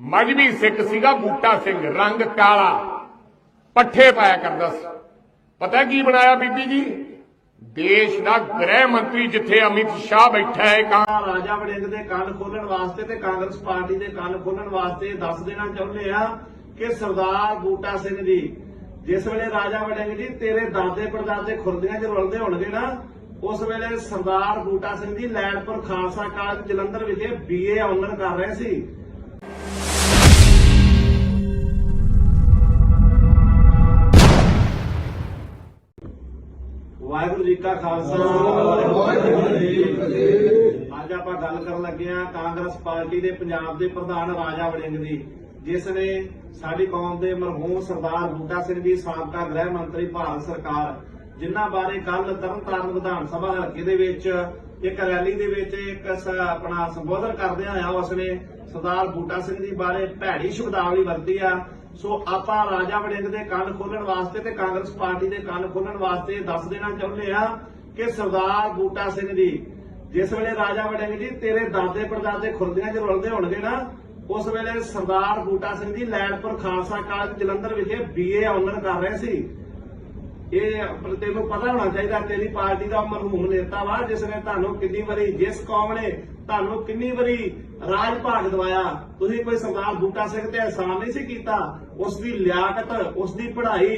ਮਜਬੀ ਸਿੱਖ ਸੀਗਾ ਬੂਟਾ ਸਿੰਘ, ਰੰਗ ਕਾਲਾ। ਪੱਠੇ ਪਾਇਆ ਕਰਦਾ ਸੀ। ਪਤਾ ਕੀ ਬਣਾਇਆ ਬੀਬੀ ਜੀ? ਦੇਸ਼ ਦਾ ਗ੍ਰਹਿ ਮੰਤਰੀ ਜਿੱਥੇ ਅਮਿਤ ਸ਼ਾਹ ਬੈਠਾ ਹੈ ਕਾਂ ਰਾਜਾ ਵੜਿੰਗ ਦੇ ਕੰਨ ਖੋਲਣ ਵਾਸਤੇ ਤੇ ਕਾਂਗਰਸ ਪਾਰਟੀ ਦੇ ਕੰਨ ਖੋਲਣ ਵਾਸਤੇ ਦੱਸ ਦੇਣਾ ਚਾਹੁੰਦੇ ਆ ਕਿ ਸਰਦਾਰ ਬੂਟਾ ਸਿੰਘ ਜੀ, ਜਿਸ ਵੇਲੇ ਰਾਜਾ ਵੜਿੰਗ ਜੀ ਤੇਰੇ ਦਾਦੇ ਪੜਦਾਦੇ ਖੁਰਦੀਆਂ 'ਚ ਰੁਲਦੇ ਹੋਣਗੇ ਨਾ, ਉਸ ਵੇਲੇ ਸਰਦਾਰ ਬੂਟਾ ਸਿੰਘ ਜੀ ਲੈਂਡਪੁਰ ਖਾਲਸਾ ਕਾਲਜ ਜਲੰਧਰ ਵਿਖੇ ਬੀਏ ਆਨਰ ਕਰ ਰਹੇ ਸੀ। ਵਾਹਿਗੁਰੂ ਜੀ ਕਾ ਖਾਲਸਾ। ਵਾਹਿਗੁਰੂ ਜੀ ਕੀ ਫਤਿਹ ਅੱਜ ਆਪਾਂ ਗੱਲ ਕਰਨ ਲੱਗੇ ਆ ਕਾਂਗਰਸ ਪਾਰਟੀ ਦੇ ਪੰਜਾਬ ਦੇ ਪ੍ਰਧਾਨ ਰਾਜਾ ਵੜਿੰਗ ਦੀ, ਜਿਸ ਨੇ ਸਾਡੀ ਕੌਮ ਦੇ ਮਰਹੂਮ ਸਰਦਾਰ ਬੂਟਾ ਸਿੰਘ ਜੀ, ਸਾਬਕਾ ਗ੍ਰਹਿ ਮੰਤਰੀ ਭਾਰਤ ਸਰਕਾਰ, ਜਿਨ੍ਹਾਂ ਬਾਰੇ ਕੱਲ ਤਰਨਤਾਰਨ ਵਿਧਾਨ ਸਭਾ ਹਲਕੇ ਦੇ ਵਿੱਚ ਇੱਕ ਰੈਲੀ ਦੇ ਵਿੱਚ ਇੱਕ ਆਪਣਾ ਸੰਬੋਧਨ ਕਰਦੇ ਹੋਇਆ ਉਸਨੇ ਸਰਦਾਰ ਬੂਟਾ ਸਿੰਘ ਜੀ ਬਾਰੇ ਭੈੜੀ ਸ਼ਬਦਾਵਲੀ ਵਰਤੀ ਆ। ਸੋ ਆਪਾਂ ਰਾਜਾ ਵੜਿੰਗ ਦੇ ਕੰਨ ਖੋਲਣ ਵਾਸਤੇ ਤੇ ਕਾਂਗਰਸ ਪਾਰਟੀ ਦੇ ਕੰਨ ਖੋਲਣ ਵਾਸਤੇ ਦੱਸ ਦੇਣਾ ਚਾਹੁੰਦੇ ਆ ਕਿ ਸਰਦਾਰ ਬੂਟਾ ਸਿੰਘ ਜੀ, ਜਿਸ ਵੇਲੇ ਰਾਜਾ ਵੜਿੰਗ ਜੀ ਤੇਰੇ ਦਾਦੇ ਪੜਦਾਦੇ ਖੁਰਦੀਆਂ 'ਚ ਰੁਲਦੇ ਹੋਣਗੇ ਨਾ, ਉਸ ਵੇਲੇ ਸਰਦਾਰ ਬੂਟਾ ਸਿੰਘ ਜੀ ਲੈਂਡਪੁਰ ਖਾਲਸਾ ਕਾਲਜ ਜਲੰਧਰ ਵਿਖੇ ਬੀਏ ਆਨਰ ਕਰ ਰਹੇ ਸੀ। ਇਹ ਤੈਨੂੰ ਪਤਾ ਹੋਣਾ ਚਾਹੀਦਾ ਤੇਰੀ ਪਾਰਟੀ ਦਾ ਮਰਹੂਮ ਨੇਤਾ ਵਾ, ਜਿਸ ਨੇ ਤੁਹਾਨੂੰ ਕਿੰਨੀ ਵਾਰੀ ਜਿਸ ਕੌਮ ਨੇ ਤੁਹਾਨੂੰ ਕਿੰਨੀ ਵਾਰੀ ਰਾਜ ਭਾਗ ਦਵਾਇਆ? ਤੁਸੀਂ ਕੋਈ ਸਰਦਾਰ ਬੂਟਾ ਸਿੰਘ ਤੇ ਅਹਿਸਾਨ ਨਹੀਂ ਸੀ ਕੀਤਾ? ਉਸ ਦੀ ਲਿਆਕਤ, ਉਸ ਦੀ ਪੜ੍ਹਾਈ,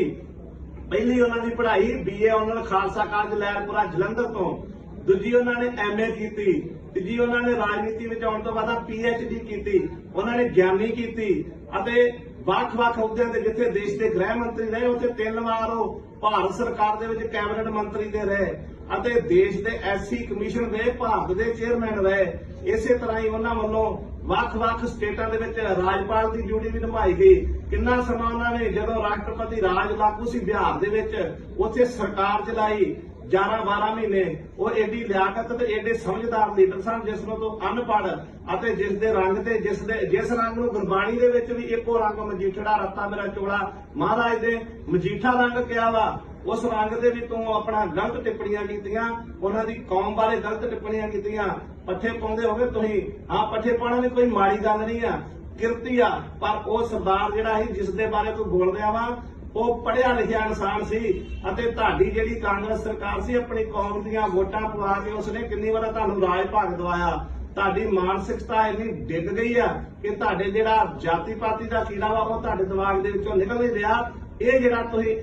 ਪਹਿਲੀ ਉਹਨਾਂ ਦੀ ਪੜ੍ਹਾਈ BA honour Khalsa college Lyallpur Jalandhar ਤੋਂ। ਦੂਜੀ ਉਹਨਾਂ ਨੇ ਐਮਏ ਕੀਤੀ। ਤੀਜੀ ਉਹਨਾਂ ਨੇ ਰਾਜਨੀਤੀ ਵਿੱਚ ਆਉਣ ਤੋਂ ਬਾਅਦ ਪੀਐਚਡੀ ਕੀਤੀ। ਉਹਨਾਂ ਨੇ ਗਿਆਨੀ ਕੀਤੀ ਅਤੇ ਵੱਖ-ਵੱਖ ਅਹੁਦਿਆਂ ਤੇ ਜਿੱਥੇ ਦੇਸ਼ ਦੇ ਗ੍ਰਹਿ ਮੰਤਰੀ ਰਹੇ, ਉੱਥੇ ਤਿੰਨ ਵਾਰ ਉਹ ਭਾਰਤ ਸਰਕਾਰ ਦੇ ਵਿੱਚ ਕੈਬਨਿਟ ਮੰਤਰੀ ਦੇ ਰਹੇ ਅਤੇ ਦੇਸ਼ ਦੇ ਐਸਸੀ ਕਮਿਸ਼ਨ ਦੇ ਭਾਰਤ ਦੇ ਚੇਅਰਮੈਨ ਰਹੇ। ਇਸੇ ਤਰ੍ਹਾਂ ਹੀ ਉਹਨਾਂ ਵੱਲੋਂ ਵੱਖ-ਵੱਖ ਸਟੇਟਾਂ ਦੇ ਵਿੱਚ ਰਾਜਪਾਲ ਦੀ ਡਿਊਟੀ ਵੀ ਨਿਭਾਈ ਗਈ। ਕਿੰਨਾ ਸਮਾਂ ਉਹਨਾਂ ਨੇ ਜਦੋਂ ਰਾਸ਼ਟਰਪਤੀ ਰਾਜ ਲਾਗੂ ਸੀ, ਬਿਹਾਰ ਦੇ ਵਿੱਚ ਉੱਥੇ ਸਰਕਾਰ ਚਲਾਈ। 11 12 ਮਹੀਨੇ ਉਹ ਏਡੀ ਲਿਆਕਤ ਤੇ ਏਡੇ ਸਮਝਦਾਰ ਲੀਡਰ ਸਨ, ਜਿਸ ਨੂੰ ਤੋਂ ਅਨਪੜ੍ਹ ਅਤੇ ਜਿਸ ਦੇ ਰੰਗ ਤੇ ਜਿਸ ਦੇ ਜਿਸ ਰੰਗ ਨੂੰ ਗੁਰਬਾਣੀ ਦੇ ਵਿੱਚ ਵੀ ਇੱਕੋ ਰੰਗ ਮਜੀਠੜਾ ਰੱਤਾ ਮੇਰਾ ਚੋਲਾ। ਮਹਾਰਾਜ ਦੇ ਮਜੀਠਾ ਰੰਗ ਕਿਹਾ ਵਾ, ਉਸ ਰੰਗ ਦੇ ਵੀ ਤੂੰ ਆਪਣਾ ਗਲਤ ਟਿੱਪਣੀਆਂ ਕੀਤੀਆਂ, ਉਹਨਾਂ ਦੀ ਕੌਮ ਬਾਰੇ ਗਲਤ ਟਿੱਪਣੀਆਂ ਕੀਤੀਆਂ। ਪੱਠੇ ਪਾਉਂਦੇ ਹੋਗੇ ਤੁਸੀਂ? ਹਾਂ, ਪੱਠੇ ਪਾਉਣਾ ਵੀ ਕੋਈ ਮਾੜੀ ਗੱਲ ਨਹੀਂ ਆ, ਕਿਰਤੀ ਆ, ਪਰ ਉਹ ਸਰਦਾਰ ਜਿਹੜਾ ਸੀ ਜਿਸ ਦੇ ਬਾਰੇ ਤੂੰ ਬੋਲ ਰਿਹਾ ਵਾ ਉਹ ਪੜਿਆ ਲਿਖਿਆ ਇਨਸਾਨ ਸੀ ਅਤੇ ਤੁਹਾਡੀ ਜਿਹੜੀ ਕਾਂਗਰਸ ਸਰਕਾਰ ਸੀ, ਆਪਣੀ ਕੌਮ ਦੀਆਂ ਵੋਟਾਂ ਪਵਾ ਕੇ ਉਸਨੇ ਕਿੰਨੀ ਵਾਰ ਤੁਹਾਨੂੰ ਰਾਜ ਭਾਗ ਦਵਾਇਆ? ਤੁਹਾਡੀ ਮਾਨਸਿਕਤਾ ਇੰਨੀ ਡਿੱਗ ਗਈ ਆ ਕਿ ਤੁਹਾਡੇ ਜਿਹੜਾ ਜਾਤੀ ਪਾਤੀ ਦਾ ਕੀੜਾ ਵਾ, ਉਹ ਤੁਹਾਡੇ ਦਿਮਾਗ ਦੇ ਵਿੱਚੋਂ ਨਿਕਲ ਨਹੀਂ ਰਿਹਾ। ਇਹ ਜਿਹੜਾ ਤੁਸੀਂ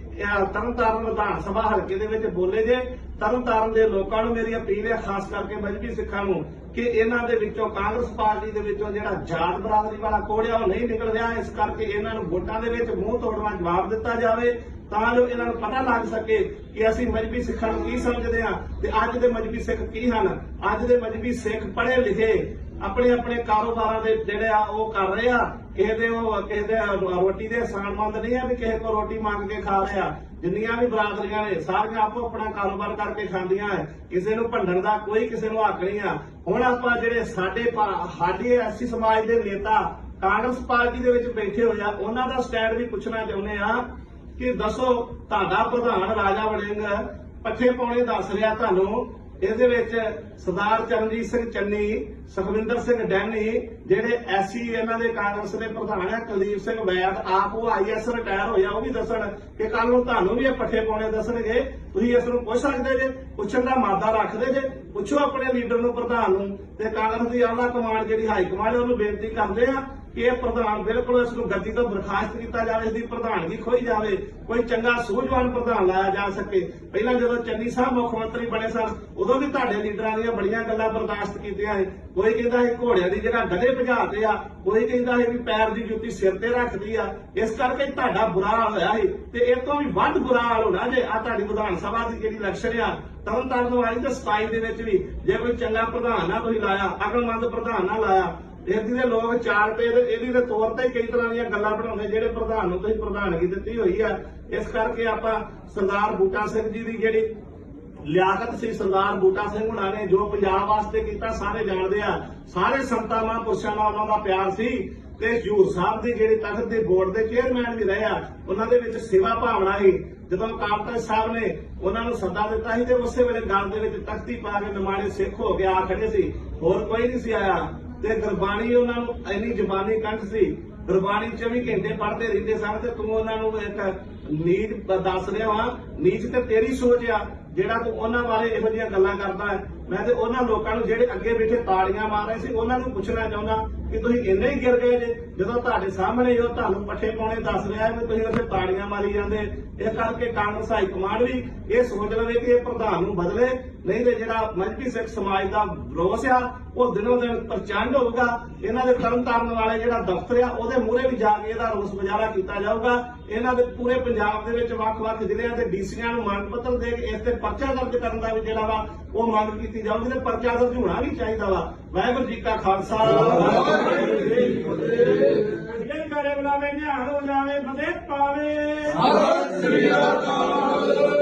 ਤਰਨਤਾਰਨ ਵਿਧਾਨ ਸਭਾ ਹਲਕੇ ਦੇ ਵਿੱਚ ਬੋਲੇ ਜੇ, ਤਰਨਤਾਰਨ ਦੇ ਲੋਕਾਂ ਨੂੰ ਮੇਰੀ ਅਪੀਲ ਹੈ, ਖਾਸ ਕਰਕੇ ਮਜਬੀ ਸਿੱਖਾਂ ਨੂੰ, ਕਿ ਇਹਨਾਂ ਦੇ ਵਿੱਚੋਂ ਕਾਂਗਰਸ ਪਾਰਟੀ ਦੇ ਵਿੱਚੋਂ ਜਿਹੜਾ ਜਾਤ ਬਰਾਦਰੀ ਵਾਲਾ ਕੋੜਿਆ ਉਹ ਨਹੀਂ ਨਿਕਲ ਰਿਹਾ। ਇਸ ਕਰਕੇ ਇਹਨਾਂ ਨੂੰ ਵੋਟਾਂ ਦੇ ਵਿੱਚ ਮੂੰਹ ਤੋੜਵਾ ਜਵਾਬ ਦਿੱਤਾ ਜਾਵੇ, ਤਾਂ ਜੋ ਇਹਨਾਂ ਨੂੰ ਪਤਾ ਲੱਗ ਸਕੇ ਕਿ ਅਸੀਂ ਮਜਬੀ ਸਿੱਖਾਂ ਨੂੰ ਕੀ ਸਮਝਦੇ ਹਾਂ। ਤੇ ਅੱਜ ਦੇ ਮਜਬੀ ਸਿੱਖ ਕੀ ਹਨ? ਅੱਜ ਦੇ ਮਜਬੀ ਸਿੱਖ ਪੜ੍ਹੇ ਲਿਖੇ ਆਪਣੇ ਆਪਣੇ ਕਾਰੋਬਾਰਾਂ ਦੇ ਜਿਹੜੇ ਆ ਉਹ ਕਰ ਰਹੇ ਆ। ਕਿਸੇ ਦੇ ਉਹ, ਕਿਸੇ ਦੇ ਰੋਟੀ ਦੇ ਆਸਾਨਮੰਦ ਨਹੀਂ ਆ ਵੀ ਕਿਸੇ ਕੋਲ ਰੋਟੀ ਮੰਗ ਕੇ ਖਾ ਰਹੇ ਆ। ਜਿੰਨੀਆਂ ਵੀ ਬਰਾਦਰੀਆਂ ਨੇ, ਸਾਰੀਆਂ ਆਪੋ ਆਪਣਾ ਕਾਰੋਬਾਰ ਕਰਕੇ ਖਾਂਦੀਆਂ ਐ। ਕਿਸੇ ਨੂੰ ਭੰਡਣ ਦਾ ਕੋਈ ਕਿਸੇ ਨੂੰ ਹੱਕ ਨਹੀਂ ਆ। ਹੁਣ ਆਪਾਂ ਜਿਹੜੇ ਸਾਡੇ ਸਾਡੇ ਐਸੀ ਸਮਾਜ ਦੇ ਨੇਤਾ ਕਾਂਗਰਸ ਪਾਰਟੀ ਦੇ ਵਿੱਚ ਬੈਠੇ ਹੋਏ ਆ, ਉਹਨਾਂ ਦਾ ਸਟੈਂਡ ਵੀ ਪੁੱਛਣਾ ਚਾਹੁੰਦੇ ਆ ਕਿ ਦੱਸੋ, ਤੁਹਾਡਾ ਪ੍ਰਧਾਨ ਰਾਜਾ ਵੜਿੰਗ ਪੱਠੇ ਪਾਉਣੇ ਦੱਸ ਰਿਹਾ ਤੁਹਾਨੂੰ ਇਹਦੇ ਵਿੱਚ ਸਰਦਾਰ ਚਰਨਜੀਤ ਸਿੰਘ ਚੰਨੀ, ਸੁਖਵਿੰਦਰ ਸਿੰਘ ਡੈਨੀ, ਜਿਹੜੇ ਐਸਸੀ, ਇਹਨਾਂ ਦੇ ਕਾਂਗਰਸ ਦੇ ਪ੍ਰਧਾਨ ਆ, ਕੁਲਦੀਪ ਸਿੰਘ ਵੈਦ, ਆਪ ਉਹ ਆਈਐਸ ਰਿਟਾਇਰ ਹੋਇਆ ਉਹ ਵੀ ਦੱਸਣ ਕਿ ਕੱਲ ਨੂੰ ਤੁਹਾਨੂੰ ਵੀ ਇਹ ਪੱਠੇ ਪਾਉਣੇ ਦੱਸਣਗੇ। ਤੁਸੀਂ ਇਸ ਨੂੰ ਪੁੱਛ ਸਕਦੇ ਜੇ, ਪੁੱਛਣ ਦਾ ਮਾਦਾ ਰੱਖਦੇ ਜੇ, ਪੁੱਛੋ ਆਪਣੇ ਲੀਡਰ ਨੂੰ, ਪ੍ਰਧਾਨ ਨੂੰ। ਤੇ ਕਾਂਗਰਸ ਦੀ ਆਲਾ ਕਮਾਂਡ ਜਿਹੜੀ ਹਾਈ ਕਮਾਂਡ ਉਹਨੂੰ ਬੇਨਤੀ ਕਰਦੇ ਆ ਕਿ ਇਹ ਪ੍ਰਧਾਨ ਬਿਲਕੁਲ ਇਸ ਨੂੰ ਗੱਦੀ ਤੋਂ ਬਰਖਾਸਤ ਕੀਤਾ ਜਾਵੇ, ਇਸ ਦੀ ਪ੍ਰਧਾਨਗੀ ਖੋਈ ਜਾਵੇ, ਕੋਈ ਚੰਗਾ ਸੂਝਵਾਨ ਪ੍ਰਧਾਨ ਲਾਇਆ ਜਾ ਸਕੇ। ਪਹਿਲਾਂ ਜਦੋਂ ਚੰਨੀ ਸਾਹਿਬ ਮੁੱਖ ਮੰਤਰੀ ਬਣੇ ਸਨ, ਉਦੋਂ ਵੀ ਤੁਹਾਡੇ ਲੀਡਰਾਂ ਦੀਆਂ ਬੜੀਆਂ ਗੱਲਾਂ ਬਰਦਾਸ਼ਤ ਕੀਤੀਆਂ ਸੀ। ਕੋਈ ਕਹਿੰਦਾ ਹੈ ਘੋੜਿਆਂ ਦੀ ਜਗ੍ਹਾ ਗਧੇ ਭਜਾਤੇ ਆ, ਕੋਈ ਕਹਿੰਦਾ ਹੈ ਵੀ ਪੈਰ ਦੀ ਜੁੱਤੀ ਸਿਰ ਤੇ ਰੱਖਦੀ ਆ। ਇਸ ਕਰਕੇ ਤੁਹਾਡਾ ਬੁਰਾ ਹਾਲ ਹੋਇਆ ਸੀ ਤੇ ਇਹ ਤੋਂ ਵੀ ਵੱਧ ਬੁਰਾ ਹਾਲ ਹੋਣਾ ਜੇ ਆ ਤੁਹਾਡੀ ਵਿਧਾਨ ਸਭਾ ਦੀ ਜਿਹੜੀ ਇਲੈਕਸ਼ਨ ਆ, ਤਰਨ ਤਾਰਨ ਵਾਲੀ ਤੇ 27 ਦੇ ਵਿੱਚ ਵੀ ਜੇ ਕੋਈ ਚੰਗਾ ਪ੍ਰਧਾਨ ਨਾ ਤੁਸੀਂ ਲਾਇਆ, ਅਕਲਮੰਦ ਪ੍ਰਧਾਨ ਨਾ ਲਾਇਆ ਇਹਦੀ ਦੇ ਲੋਕ ਚਾਰ ਰੁਪਏ ਇਹਦੀ ਦੇ ਤੌਰ ਤੇ ਕਈ ਤਰ੍ਹਾਂ ਦੀਆਂ ਗੱਲਾਂ ਬਣਾਉਂਦੇ, ਜਿਹੜੇ ਪ੍ਰਧਾਨ ਨੂੰ ਤੁਸੀਂ ਪ੍ਰਧਾਨਗੀ ਦਿੱਤੀ ਹੋਈ ਆ। ਇਸ ਕਰਕੇ ਆਪਾਂ ਸਰਦਾਰ ਬੂਟਾ ਸਿੰਘ ਜੀ ਦੀ ਜਿਹੜੀ ਲਿਆਕਤ ਸੀ, ਸਰਦਾਰ ਬੂਟਾ ਸਿੰਘ ਹੁਣਾਂ ਨੇ ਜੋ ਪੰਜਾਬ ਵਾਸਤੇ ਕੀਤਾ, ਸਾਰੇ ਜਾਣਦੇ ਆ। ਸਾਰੇ ਸੰਤਾਂ, ਮਹਾਂਪੁਰਸ਼ਾਂ ਨਾਲ ਉਹਨਾਂ ਦਾ ਪਿਆਰ ਸੀ। ਤੇ ਹਜੂਰ ਸਾਹਿਬ ਦੇ ਜਿਹੜੇ ਤਖਤ ਦੇ ਬੋਰਡ ਦੇ ਚੇਅਰਮੈਨ ਵੀ ਰਹੇ ਆ, ਉਹਨਾਂ ਦੇ ਵਿੱਚ ਸੇਵਾ ਭਾਵਨਾ ਸੀ। ਜਦੋਂ ਅਕਾਲ ਤਖਤ ਸਾਹਿਬ ਨੇ ਉਹਨਾਂ ਨੂੰ ਸੱਦਾ ਦਿੱਤਾ ਸੀ ਤੇ ਉਸੇ ਵੇਲੇ ਗੱਲ ਦੇ ਵਿੱਚ ਤਖਤੀ ਪਾ ਕੇ ਨਿਮਾਣੇ ਸਿੱਖ ਹੋ ਕੇ ਆ ਖੜੇ ਸੀ। ਹੋਰ ਕੋਈ ਨਹੀਂ ਸੀ ਆਇਆ। ਤੇ ਗੁਰਬਾਣੀ ਉਹਨਾਂ ਨੂੰ ਇੰਨੀ ਜ਼ਬਾਨੀ ਕੰਠ ਸੀ। ਗੁਰਬਾਣੀ 24 ਘੰਟੇ ਪੜ੍ਹਦੇ ਰਹਿੰਦੇ ਸਨ ਤੇ ਤੂੰ ਉਹਨਾਂ ਨੂੰ ਇੱਕ ਨੀਚ ਦੱਸ ਰਿਹਾ ਵਾ। ਨੀਚ ਤੇ ਤੇਰੀ ਸੋਚ ਆ, ਜਿਹੜਾ ਤੂੰ ਉਹਨਾਂ ਬਾਰੇ ਇਹੋ ਜਿਹੀਆਂ ਗੱਲਾਂ ਕਰਦਾ ਹੈ। ਮੈਂ ਤੇ ਉਹਨਾਂ ਲੋਕਾਂ ਨੂੰ ਜਿਹੜੇ ਅੱਗੇ ਬੈਠੇ ਤਾੜੀਆਂ ਮਾਰ ਰਹੇ ਸੀ, ਉਹਨਾਂ ਨੂੰ ਪੁੱਛਣਾ ਚਾਹੁੰਦਾ ਕਿ ਤੁਸੀਂ ਇੰਨੇ ਹੀ ਗਿਰ ਗਏ ਜੇ, ਜਦੋਂ ਤੁਹਾਡੇ ਸਾਹਮਣੇ ਉਹ ਤੁਹਾਨੂੰ ਪੱਠੇ ਪਾਉਣੇ ਦੱਸ ਰਿਹਾ ਹੈ ਤੁਸੀਂ ਉੱਥੇ ਤਾੜੀਆਂ ਮਾਰੀ ਜਾਂਦੇ। ਇਹ ਕਰਕੇ ਕਾਂਗਰਸ ਹਾਈ ਕਮਾਂਡ ਵੀ ਇਹ ਸੋਚ ਲਵੇ ਕਿ ਇਹ ਪ੍ਰਧਾਨ ਨੂੰ ਬਦਲੇ, ਨਹੀਂ ਤੇ ਜਿਹੜਾ ਮਜਬੀ ਸਿੱਖ ਸਮਾਜ ਦਾ ਰੋਸ ਆ, ਉਹ ਦਿਨੋਂ ਦਿਨ ਪ੍ਰਚੰਡ ਹੋਊਗਾ। ਇਹਨਾਂ ਦੇ ਤਰਨ ਤਾਰਨ ਵਾਲੇ ਜਿਹੜਾ ਦਫ਼ਤਰ ਆ, ਉਹਦੇ ਮੂਹਰੇ ਵੀ ਜਾ ਕੇ ਇਹਦਾ ਰੋਸ ਮੁਜ਼ਾਹਰਾ ਕੀਤਾ ਜਾਊਗਾ। ਇਹਨਾਂ ਦੇ ਪੂਰੇ ਪੰਜਾਬ ਦੇ ਵਿੱਚ ਵੱਖ-ਵੱਖ ਜ਼ਿਲ੍ਹਿਆਂ ਦੇ ਡੀਸੀਆਂ ਨੂੰ ਮੰਗ ਪੱਤਰ ਦੇ ਕੇ ਇਸ ਤੇ ਪਰਚਾ ਦਰਜ ਕਰਨ ਦਾ ਵੀ ਜਿਹੜਾ ਵਾ ਉਹ ਮੰਗ ਕੀਤੀ ਜਾਊਗੀ ਤੇ ਪਰਚਾ ਦਰਜ ਹੋਣਾ ਵੀ ਚਾਹੀਦਾ ਵਾ। ਵਾਹਿਗੁਰੂ ਜੀ ਕਾ ਖਾਲਸਾ। ਵਾਹਿਗੁਰੂ ਜਿਹੜੇ ਕਰੇ ਬੁਲਾਵੇ ਨਿਹਾਲ ਹੋ ਜਾਵੇ ਫਤਿਹ। ਪਾਵੇ ਸਤਿ ਸ੍ਰੀ ਅਕਾਲ